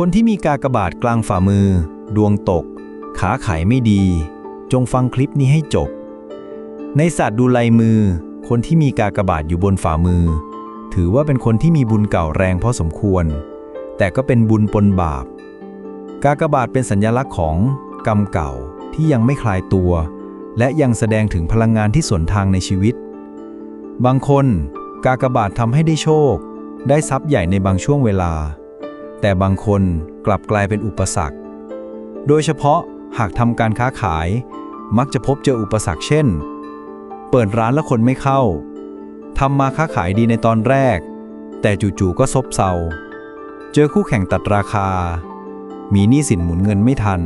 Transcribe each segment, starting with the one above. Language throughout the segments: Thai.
คนที่มีกากบาทกลางฝ่ามือ ดวงตก ขาไขไม่ดี จงฟังคลิปนี้ให้จบ ในศาสตร์ดูลายมือ คนที่มีกากบาทอยู่บนฝ่ามือ ถือว่าเป็นคนที่มีบุญเก่าแรงพอสมควร แต่ก็เป็นบุญปนบาป กากบาทเป็นสัญลักษณ์ของกรรมเก่าที่ยังไม่คลายตัว และยังแสดงถึงพลังงานที่สวนทางในชีวิต บางคน กากบาททำให้ได้โชค ได้ทรัพย์ใหญ่ในบางช่วงเวลา แต่บางคนกลับกลายเป็นอุปสรรค โดยเฉพาะหากทำการค้าขาย มักจะพบเจออุปสรรคเช่น เปิดร้านแล้วคนไม่เข้าทำมาค้าขายดีในตอนแรก แต่จู่ๆก็ซบเซา เจอคู่แข่งตัดราคา มีหนี้สินหมุนเงินไม่ทัน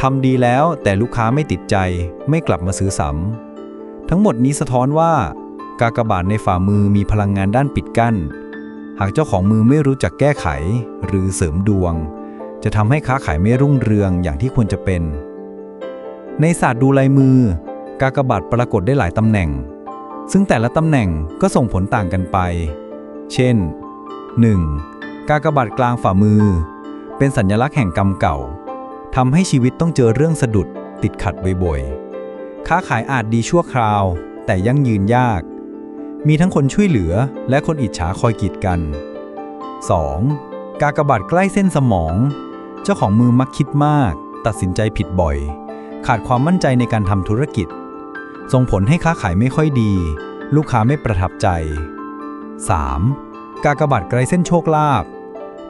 ทำดีแล้วแต่ลูกค้าไม่ติดใจไม่กลับมาซื้อซ้ำทั้งหมดนี้สะท้อนว่า กากบาทในฝ่ามือมีพลังงานด้านปิดกั้น หากเจ้าของมือไม่รู้จักแก้ไข หรือเสริมดวง จะทำให้ค้าขายไม่รุ่งเรืองอย่างที่ควรจะเป็น ในศาสตร์ดูลายมือ กากบาทปรากฏได้หลายตำแหน่ง ซึ่งแต่ละตำแหน่งก็ส่งผลต่างกันไป เช่น 1. กากบาทกลางฝ่ามือ เป็นสัญลักษณ์แห่งกรรมเก่าทำให้ชีวิตต้องเจอเรื่องสะดุดติดขัดบ่อยๆ ค้าขายอาจดีชั่วคราว แต่ยั่งยืนยาก มีทั้งคนช่วยเหลือและคนอิจฉาคอยกีดกัน 2. กากบาทใกล้เส้นสมอง เจ้าของมือมักคิดมาก ตัดสินใจผิดบ่อย ขาดความมั่นใจในการทำธุรกิจ ส่งผลให้ค้าขายไม่ค่อยดี ลูกค้าไม่ประทับใจ 3. กากบาทไกลเส้นโชคลาภ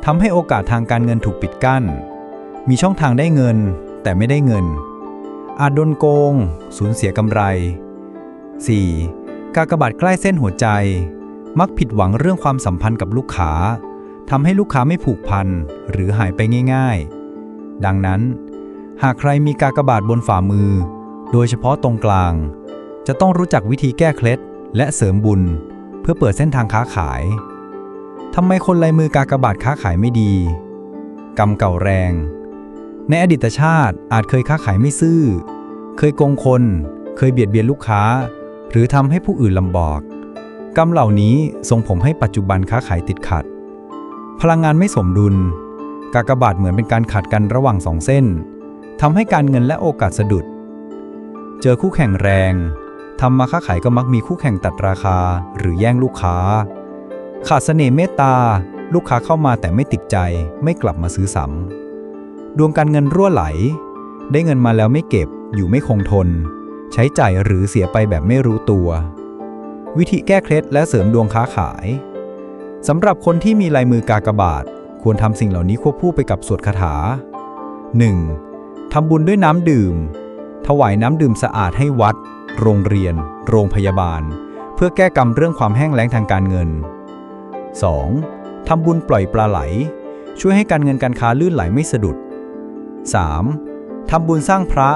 ทำให้โอกาสทางการเงินถูกปิดกั้น มีช่องทางได้เงิน แต่ไม่ได้เงิน อาจโดนโกง สูญเสียกำไร 4. กากบาทใกล้เส้นหัวใจ มักผิดหวังเรื่องความสัมพันธ์กับลูกค้าทำให้ลูกค้าไม่ผูกพันหรือหายไปง่าย ๆ ดังนั้น หากใครมีกากบาทบนฝ่ามือ โดยเฉพาะตรงกลาง จะต้องรู้จักวิธีแก้เคล็ดและเสริมบุญ เพื่อเปิดเส้นทางค้าขายทำไมคนลายมือกากบาทค้าขายไม่ดี กรรมเก่าแรง ในอดีตชาติอาจเคยค้าขายไม่ซื่อ เคยโกงคน เคยเบียดเบียนลูกค้า หรือทำให้ผู้อื่นลำบากกรรมเหล่านี้ส่งผมให้ปัจจุบันค้าขายติดขัด พลังงานไม่สมดุล กากบาทเหมือนเป็นการขัดกันระหว่างสองเส้นทำให้การเงินและโอกาสสะดุด เจอคู่แข่งแรงทำมาค้าขายก็มักมีคู่แข่งตัดราคาหรือแย่งลูกค้า ขาดเสน่ห์เมตตา ลูกค้าเข้ามาแต่ไม่ติดใจไม่กลับมาซื้อซ้ำดวงการเงินรั่วไหล ได้เงินมาแล้วไม่เก็บอยู่ไม่คงทน ใช้จ่ายหรือเสียไปแบบไม่รู้ตัว วิธีแก้เคล็ดและเสริมดวงค้าขายสำหรับคนที่มีลายมือกากบาท ควรทำสิ่งเหล่านี้ควบคู่ไปกับสวดคาถา 1. ทำบุญด้วยน้ำดื่ม ถวายน้ำดื่มสะอาดให้วัด โรงเรียน โรงพยาบาล เพื่อแก้กรรมเรื่องความแห้งแล้งทางการเงิน 2. ทำบุญปล่อยปลาไหล ช่วยให้การเงินการค้าลื่นไหลไม่สะดุด 3. ทำบุญสร้างพระ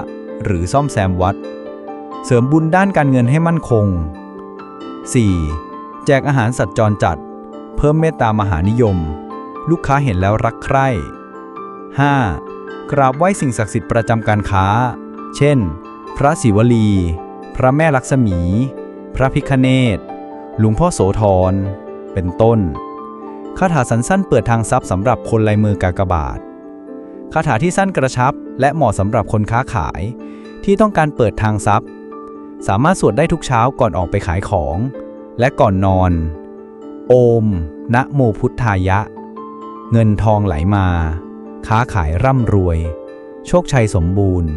หรือซ่อมแซมวัด เสริมบุญด้านการเงินให้มั่นคง 4. แจกอาหารสัตว์จรจัด เพิ่มเมตตามหานิยม ลูกค้าเห็นแล้วรักใคร่ 5. กราบไหว้สิ่งศักดิ์สิทธิ์ประจำการค้า เช่น พระศิวลี พระแม่ลักษมี พระพิคเนตหลวงพ่อโสธร เป็นต้น คาถาสั้นๆเปิดทางทรัพย์สำหรับคนลายมือกากบาท คาถาที่สั้นกระชับ และเหมาะสำหรับคนค้าขาย ที่ต้องการเปิดทางทรัพย์ สามารถสวดได้ทุกเช้าก่อนออกไปขายของ และก่อนนอน โอม นะโมพุทธายะ เงินทองไหลมา ค้าขายร่ำรวย โชคชัยสมบูรณ์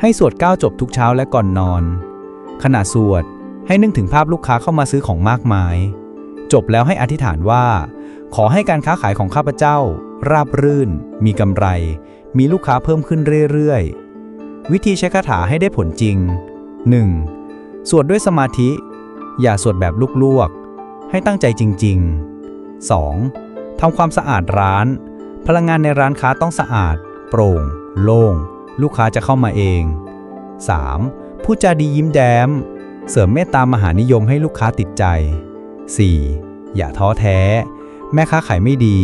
ให้สวดก้าวจบทุกเช้าและก่อนนอน ขณะสวดให้นึกถึงภาพลูกค้าเข้ามาซื้อของมากมาย จบแล้วให้อธิษฐานว่า ขอให้การค้าขายของข้าพเจ้า ราบรื่น มีกำไร มีลูกค้าเพิ่มขึ้นเรื่อยๆ วิธีใช้คาถาให้ได้ผลจริง 1. สวดด้วยสมาธิ อย่าสวดแบบลวกๆ ให้ตั้งใจจริง ๆ 2. ทำความสะอาดร้าน พลังงานในร้านค้าต้องสะอาด โปร่ง โล่ง ลูกค้าจะเข้ามาเอง 3. พูดจาดียิ้มแย้ม เสริมเมตตามหานิยมให้ลูกค้าติดใจ 4. อย่าท้อแท้ แม่ค้าขายไม่ดี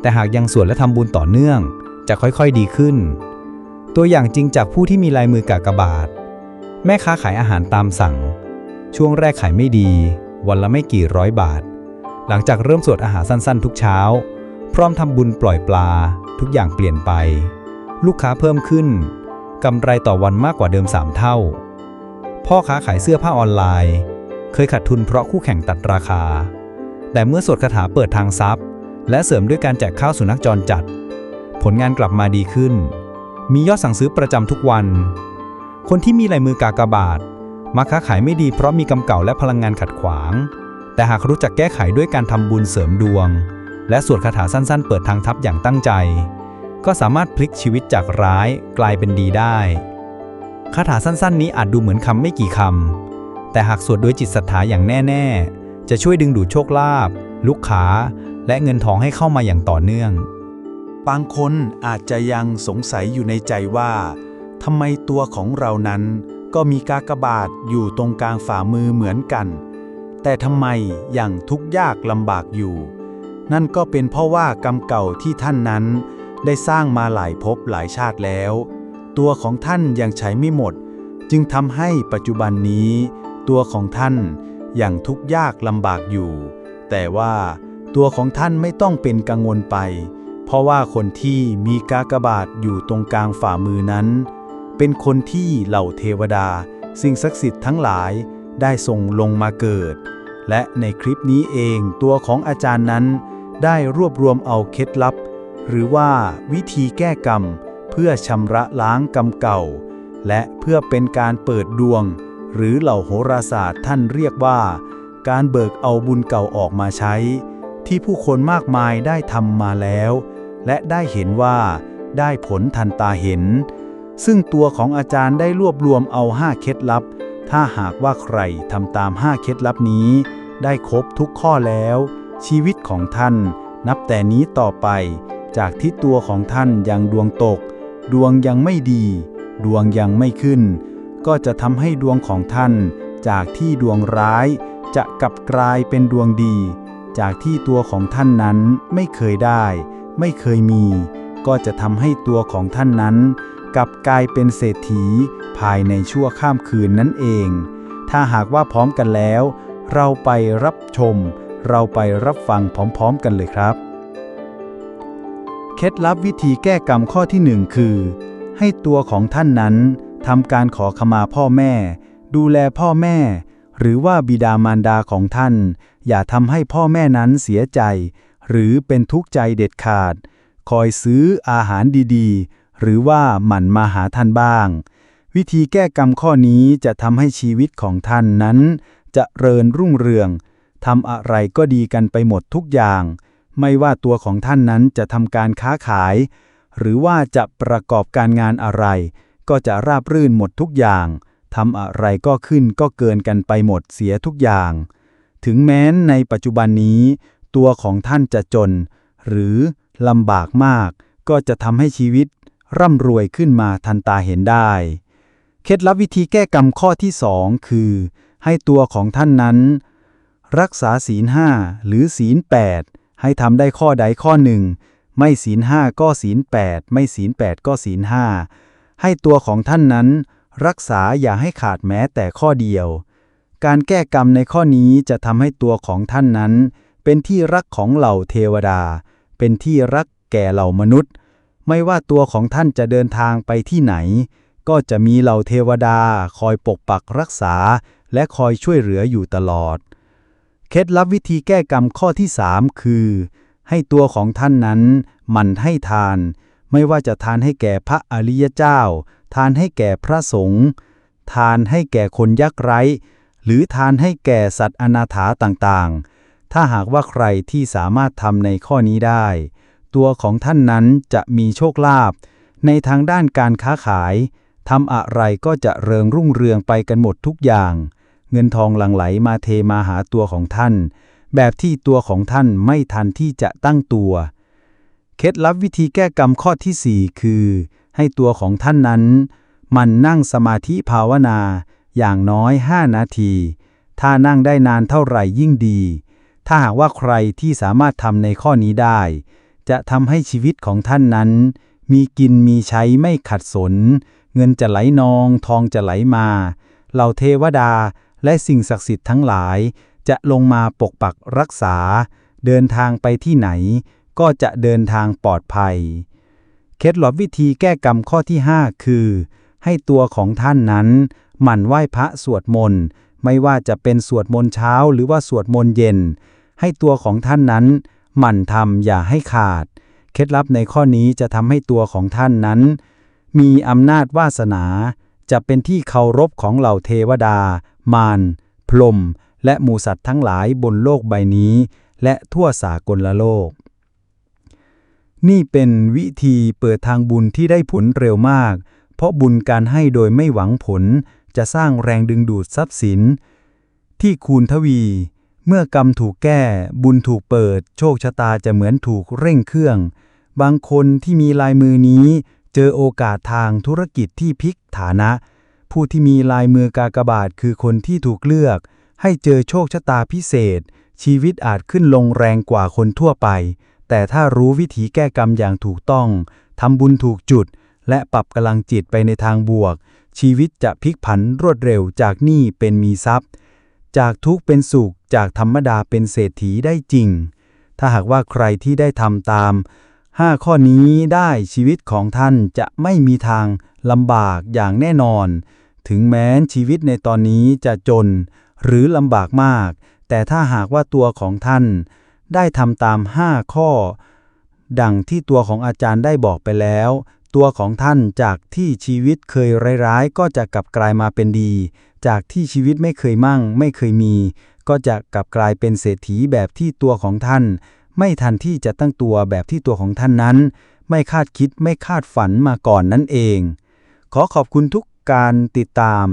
แต่หากยังสวดและทำบุญต่อเนื่อง จะค่อยๆดีขึ้น ตัวอย่างจริงจากผู้ที่มีลายมือกากบาท แม่ค้าขายอาหารตามสั่ง ช่วงแรกขายไม่ดี วันละไม่กี่ร้อยบาท หลังจากเริ่มสวดอาหารสั้นๆ ทุกเช้า พร้อมทำบุญปล่อยปลา ทุกอย่างเปลี่ยนไป ลูกค้าเพิ่มขึ้นกำไรต่อวันมากกว่าเดิม3เท่า พ่อค้าขายเสื้อผ้าออนไลน์ เคยขาดทุนเพราะคู่แข่งตัดราคา แต่เมื่อสวดคาถาเปิดทางทรัพย์ และเสริมด้วยการแจกข้าวสุนัขจรจัด ผลงานกลับมาดีขึ้น มียอดสั่งซื้อประจำทุกวัน คนที่มีลายมือกากบาทมักค้าขายไม่ดีเพราะมีกรรมเก่าและพลังงานขัดขวาง แต่หากรู้จักแก้ไขด้วยการทำบุญเสริมดวง และสวดคาถาสั้นๆ เปิดทางทัพอย่างตั้งใจ ก็สามารถพลิกชีวิตจากร้ายกลายเป็นดีได้ คาถาสั้นๆ นี้อาจดูเหมือนคำไม่กี่คำ แต่หากสวดด้วยจิตศรัทธาอย่างแน่ ๆ จะช่วยดึงดูดโชคลาภลูกค้าและเงินทองให้เข้ามาอย่างต่อเนื่อง บางคนอาจจะยังสงสัยอยู่ในใจว่า ทำไมตัวของเรานั้นก็มีกากบาทอยู่ตรงกลางฝ่ามือเหมือนกัน แต่ทำไมอย่างทุกยากลำบากอยู่ นั่นก็เป็นเพราะว่ากรรมเก่าที่ท่านนั้น ได้สร้างมาหลายภพหลายชาติแล้ว ตัวของท่านยังใช้ไม่หมด จึงทำให้ปัจจุบันนี้ ตัวของท่านอย่างทุกยากลำบากอยู่ แต่ว่าตัวของท่านไม่ต้องเป็นกังวลไป เพราะว่าคนที่มีกากบาทอยู่ตรงกลางฝ่ามือนั้น เป็นคนที่เหล่าเทวดา สิ่งศักดิ์สิทธิ์ทั้งหลายได้ส่งลงมาเกิด และในคลิปนี้เองตัวของอาจารย์นั้น ได้รวบรวมเอาเคล็ดลับ หรือว่าวิธีแก้กรรม เพื่อชำระล้างกรรมเก่า และเพื่อเป็นการเปิดดวง หรือเหล่าโหราศาสตร์ท่านเรียกว่า การเบิกเอาบุญเก่าออกมาใช้ ที่ผู้คนมากมายได้ทำมาแล้ว และได้เห็นว่าได้ผลทันตาเห็น ซึ่งตัวของอาจารย์ได้รวบรวมเอาห้าเคล็ดลับ ถ้าหากว่าใครทำตามห้าเคล็ดลับนี้ ได้ครบทุกข้อแล้ว ชีวิตของท่าน นับแต่นี้ต่อไป จากที่ตัวของท่านยังดวงตก ดวงยังไม่ดี ดวงยังไม่ขึ้น ก็จะทำให้ดวงของท่าน จากที่ดวงร้าย จะกลับกลายเป็นดวงดี จากที่ตัวของท่านนั้นไม่เคยได้ ไม่เคยมี ก็จะทำให้ตัวของท่านนั้น กลับกลายเป็นเศรษฐีภายในชั่วข้ามคืนนั่นเอง ถ้าหากว่าพร้อมกันแล้ว เราไปรับชม เราไปรับฟังพร้อมๆกันเลยครับ เคล็ดลับวิธีแก้กรรมข้อที่หนึ่งคือ ให้ตัวของท่านนั้นทำการขอขมาพ่อแม่ ดูแลพ่อแม่ หรือว่าบิดามารดาของท่าน อย่าทำให้พ่อแม่นั้นเสียใจ หรือเป็นทุกข์ใจเด็ดขาด คอยซื้ออาหารดีๆ หรือว่าหมั่นมาหาท่านบ้าง วิธีแก้กรรมข้อนี้จะทำให้ชีวิตของท่านนั้นจะเริญรุ่งเรืองทำอะไรก็ดีกันไปหมดทุกอย่าง ไม่ว่าตัวของท่านนั้นจะทำการค้าขาย หรือว่าจะประกอบการงานอะไร ก็จะราบรื่นหมดทุกอย่างทำอะไรก็ขึ้นก็เกินกันไปหมดเสียทุกอย่าง ถึงแม้นในปัจจุบันนี้ ตัวของท่านจะจน หรือลำบากมาก ก็จะทำให้ชีวิต ร่ำรวยขึ้นมาทันตาเห็นได้ เคล็ดลับวิธีแก้กรรมข้อที่สองคือ ให้ตัวของท่านนั้น รักษาศีลห้าหรือศีลแปดให้ทำได้ข้อใดข้อหนึ่ง ไม่ศีลห้าก็ศีลแปดไม่ศีลแปดก็ศีลห้าให้ตัวของท่านนั้น รักษาอย่าให้ขาดแม้แต่ข้อเดียว การแก้กรรมในข้อนี้จะทำให้ตัวของท่านนั้น เป็นที่รักของเหล่าเทวดา เป็นที่รักแก่เหล่ามนุษย์ ไม่ว่าตัวของท่านจะเดินทางไปที่ไหน ก็จะมีเหล่าเทวดาคอยปกปักรักษา และคอยช่วยเหลืออยู่ตลอด เคล็ดลับวิธีแก้กรรมข้อที่ 3 คือ ให้ตัวของท่านนั้นหมั่นให้ทาน ไม่ว่าจะทานให้แก่พระอริยเจ้า ทานให้แก่พระสงฆ์ทานให้แก่คนยากไร้ หรือทานให้แก่สัตว์อนาถาต่างๆ ถ้าหากว่าใครที่สามารถทำในข้อนี้ได้ ตัวของท่านนั้นจะมีโชคลาภในทางด้านการค้าขายทำอะไรก็จะเริงรุ่งเรืองไปกันหมดทุกอย่าง เงินทองหลั่งไหลมาเทมาหาตัวของท่าน แบบที่ตัวของท่านไม่ทันที่จะตั้งตัว เคล็ดลับวิธีแก้กรรมข้อทีสี่4 คือ ให้ตัวของท่านนั้น มันนั่งสมาธิภาวนา อย่างน้อย 5 นาที ถ้านั่งได้นานเท่าไหร่ยิ่งดี ถ้าหากว่าใครที่สามารถทำในข้อนี้ได้ จะทำให้ชีวิตของท่านนั้น มีกินมีใช้ไม่ขัดสน เงินจะไหลนอง ทองจะไหลมา เหล่าเทวดาและสิ่งศักดิ์สิทธิ์ทั้งหลาย จะลงมาปกปักรักษา เดินทางไปที่ไหน ก็จะเดินทางปลอดภัย เคล็ดลับวิธีแก้กรรมข้อที่ 5 คือ ให้ตัวของท่านนั้น หมั่นไหว้พระสวดมนต์ไม่ว่าจะเป็นสวดมนต์เช้าหรือว่าสวดมนต์เย็น ให้ตัวของท่านนั้น หมั่นทำอย่าให้ขาด เคล็ดลับในข้อนี้จะทำให้ตัวของท่านนั้น มีอำนาจวาสนา จะเป็นที่เคารพของเหล่าเทวดา มารพรหมและหมูสัตว์ทั้งหลายบนโลกใบนี้ และทั่วสากลละโลก นี่เป็นวิธีเปิดทางบุญที่ได้ผลเร็วมาก เพราะบุญการให้โดยไม่หวังผลจะสร้างแรงดึงดูดทรัพย์สิน ที่คูณทวี เมื่อกรรมถูกแก้ บุญถูกเปิด โชคชะตาจะเหมือนถูกเร่งเครื่อง บางคนที่มีลายมือนี้ เจอโอกาสทางธุรกิจที่พลิกฐานะ ผู้ที่มีลายมือกากบาทคือคนที่ถูกเลือก ให้เจอโชคชะตาพิเศษ ชีวิตอาจขึ้นลงแรงกว่าคนทั่วไป แต่ถ้ารู้วิธีแก้กรรมอย่างถูกต้องทำบุญถูกจุด และปรับกำลังจิตไปในทางบวก ชีวิตจะพลิกผันรวดเร็วจากหนี้เป็นมีทรัพย์ จากทุกข์เป็นสุข จากธรรมดาเป็นเศรษฐีได้จริง ถ้าหากว่าใครที่ได้ทำตาม 5 ข้อนี้ได้ชีวิตของท่านจะไม่มีทางลำบากอย่างแน่นอน ถึงแม้ชีวิตในตอนนี้จะจน หรือลำบากมาก แต่ถ้าหากว่าตัวของท่าน ได้ทำตาม 5 ข้อ ดังที่ตัวของอาจารย์ได้บอกไปแล้ว ตัวของท่านจากที่ชีวิตเคยร้ายๆ ก็จะกลับกลายมาเป็นดี จากที่ชีวิตไม่เคยมั่ง ไม่เคยมี ก็จะกลับกลายเป็นเศรษฐีแบบที่ตัวของท่าน ไม่ทันที่จะตั้งตัวแบบที่ตัวของท่านนั้น ไม่คาดคิดไม่คาดฝันมาก่อนนั่นเอง ขอขอบคุณทุกการติดตาม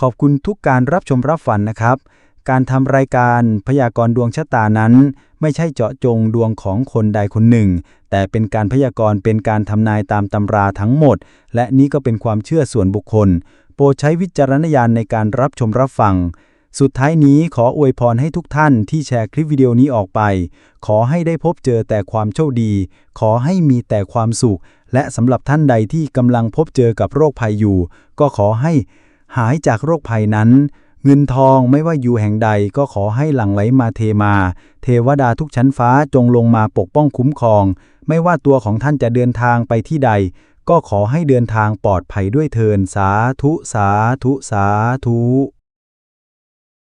ขอบคุณทุกการรับชมรับฟังนะครับ การทำรายการพยากรณ์ดวงชะตานั้น ไม่ใช่เจาะจงดวงของคนใดคนหนึ่ง แต่เป็นการพยากรณ์เป็นการทำนายตามตำราทั้งหมด และนี้ก็เป็นความเชื่อส่วนบุคคล โปรดใช้วิจารณญาณในการรับชมรับฟัง สุดท้ายนี้ขออวยพรให้ทุกท่านที่แชร์คลิปวิดีโอนี้ออกไป ขอให้ได้พบเจอแต่ความโชคดี ขอให้มีแต่ความสุข และสำหรับท่านใดที่กำลังพบเจอกับโรคภัยอยู่ ก็ขอให้หายจากโรคภัยนั้น เงินทองไม่ว่าอยู่แห่งใดก็ขอให้หลั่งไหลมาเทมา เทวดาทุกชั้นฟ้าจงลงมาปกป้องคุ้มครอง ไม่ว่าตัวของท่านจะเดินทางไปที่ใด ก็ขอให้เดินทางปลอดภัยด้วยเทินสาธุสาธุสาธุ